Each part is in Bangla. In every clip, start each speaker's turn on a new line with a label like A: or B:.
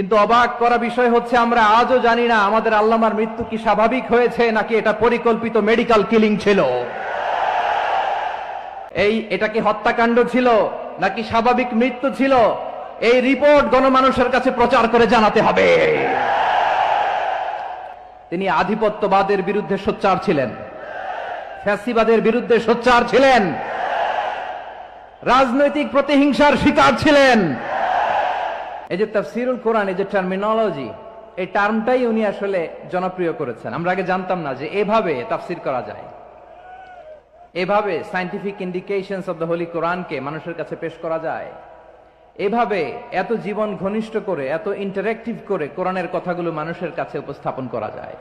A: কিন্তু অবাক করা বিষয় হচ্ছে, আমরা আজও জানি না আমাদের আল্লামার মৃত্যু কি স্বাভাবিক হয়েছে নাকি এটা পরিকল্পিত মেডিকেল কিলিং ছিল। এই, এটা কি হত্যাকাণ্ড ছিল নাকি স্বাভাবিক মৃত্যু ছিল? এই রিপোর্ট গণমানুষের কাছে প্রচার করে জানাতে হবে। তিনি আধিপত্যবাদের বিরুদ্ধে সোচ্চার ছিলেন। ফ্যাসিবাদের বিরুদ্ধে সোচ্চার ছিলেন। রাজনৈতিক প্রতিহিংসার শিকার ছিলেন। এই যে তাফসিরুল কোরআন, এই যে টার্মিনোলজি এই টার্মটাই উনি আসলে জনপ্রিয় করেছেন। আমরা আগে জানতাম না যে এভাবে তাফসির করা যায়। এভাবে scientific indications of the holy কোরআনকে মানুষের কাছে পেশ করা যায়। এভাবে এত জীবন ঘনিষ্ঠ করে, এত ইন্টারেক্টিভ করে কোরআনের কথাগুলো মানুষের কাছে উপস্থাপন করা যায়।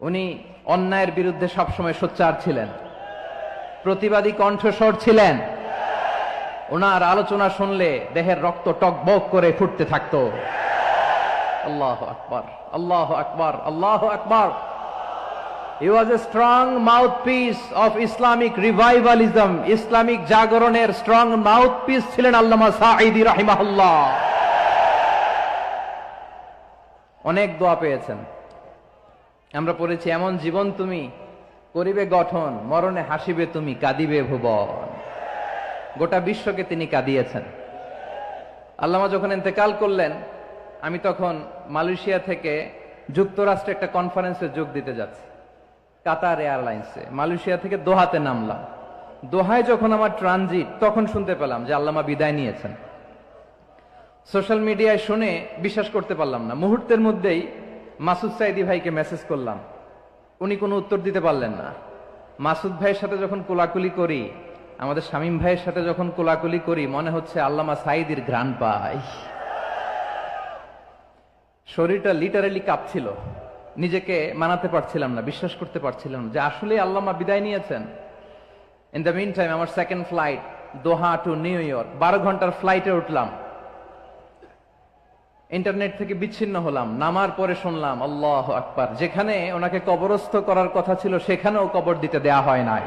A: উনি অন্যায়ের বিরুদ্ধে সবসময় সোচ্চার ছিলেন। প্রতিবাদী কণ্ঠস্বর ছিলেন। ওনার আলোচনা শুনলে দেহের রক্ত টক টকবক করে ফুটতে থাকতো। আল্লাহ আকবর আল্লাহ আকবর আল্লাহ আকবর। He was a strong mouthpiece of Islamic revivalism, Islamic জাগরণের স্ট্রং মাউথপিস ছিলেন আল্লামা সাঈদি রাহিমাহুল্লাহ। অনেক দোয়া পেয়েছেন। আমরা পড়েছি এমন জীবন তুমি করিবে গঠন মরণে হাসিবে তুমি কাঁদিবে ভুবন। গোটা বিশ্বকে তিনি কাঁদিয়েছেন। আল্লামা যখন ইন্তেকাল করলেন, আমি তখন মালয়েশিয়া থেকে যুক্তরাষ্ট্রে একটা কনফারেন্সে যোগ দিতে যাচ্ছি, কাতার এয়ারলাইন্সে মালয়েশিয়া থেকে দোহাতে নামলাম। দোহায় যখন আমার ট্রানজিট, তখন শুনতে পেলাম যে আল্লামা বিদায় নিয়েছেন। সোশ্যাল মিডিয়ায় শুনে বিশ্বাস করতে পারলাম না। মুহূর্তের মধ্যেই মাসুদ সাইদি ভাইকে মেসেজ করলাম। উনি কোনো উত্তর দিতে পারলেন না। মাসুদ ভাইয়ের সাথে যখন কোলাকুলি করি আমাদের শামীম ভাইয়ের সাথে যখন কোলাকুলি করি, মনে হচ্ছে আল্লামা সাইদির ঘ্রাণ পাই। শরীরটা লিটারালি কাঁপছিল। নিজেকে মানাতে পারছিলাম না, বিশ্বাস করতে পারছিলাম যে আসলে আল্লামা বিদায় নিয়েছেন। ইন দ্য মিন টাইম আমার second flight Doha to New York বারো ঘণ্টার ফ্লাইটে উঠলাম। ইন্টারনেট থেকে বিচ্ছিন্ন হলাম, নামার পরে শুনলাম, আল্লাহ আকবার, যেখানে ওনাকে কবরস্থ করার কথা ছিল, সেখানেও কবর দিতে দেয়া হয় নাই।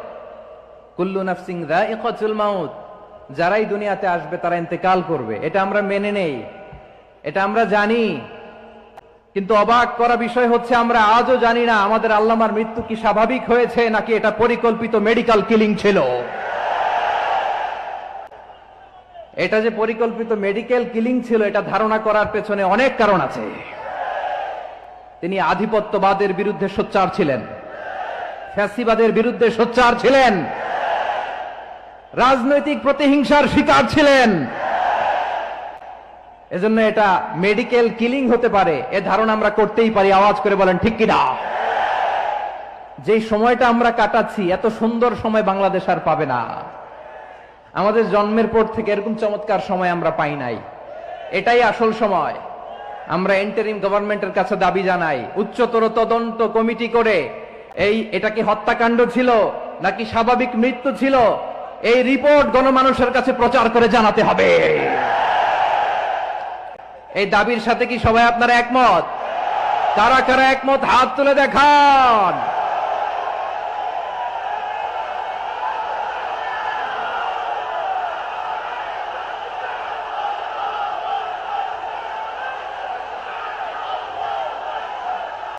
A: কুল্লু নাফসিং মাউত। যারাই দুনিয়াতে আসবে, তারা ইন্তেকাল করবে। এটা আমরা মেনে নেই। এটা আমরা জানি। কিন্তু অবাক করা বিষয় হচ্ছে, আমরা আজও জানি না আমাদের আল্লামার মৃত্যু কি স্বাভাবিক হয়েছে, নাকি এটা পরিকল্পিত মেডিকেল কিলিং ছিল। এটা যে পরিকল্পিত মেডিকেল কিলিং ছিল, এটা ধারণা করার পেছনে অনেক কারণ আছে। তিনি আধিপত্যবাদের বিরুদ্ধে সোচ্চার ছিলেন। ফ্যাসিবাদের বিরুদ্ধে সোচ্চার ছিলেন। রাজনৈতিক প্রতিহিংসার শিকার ছিলেন। এজন্য এটা মেডিকেল কিলিং হতে পারে। এ ধারণা আমরা করতেই পারি। আওয়াজ করে বলেন, ঠিক কিনা? যে সময়টা আমরা কাটাচ্ছি, এত সুন্দর সময় বাংলাদেশ আর পাবে না। আমাদের জন্মের পর থেকে এরকম চমৎকার সময় আমরা পাই নাই। এটাই আসল সময়। আমরা এন্টারিম গভর্নমেন্টের কাছে দাবি জানাই, উচ্চতর তদন্ত কমিটি করে, এই, এটা কি হত্যাকাণ্ড ছিল, নাকি স্বাভাবিক মৃত্যু ছিল? এই রিপোর্ট গণমানুষের কাছে প্রচার করে জানাতে হবে। এই দাবির সাথে কি সবাই আপনারা একমত? কারা কারা একমত? হাত তুলে দেখান।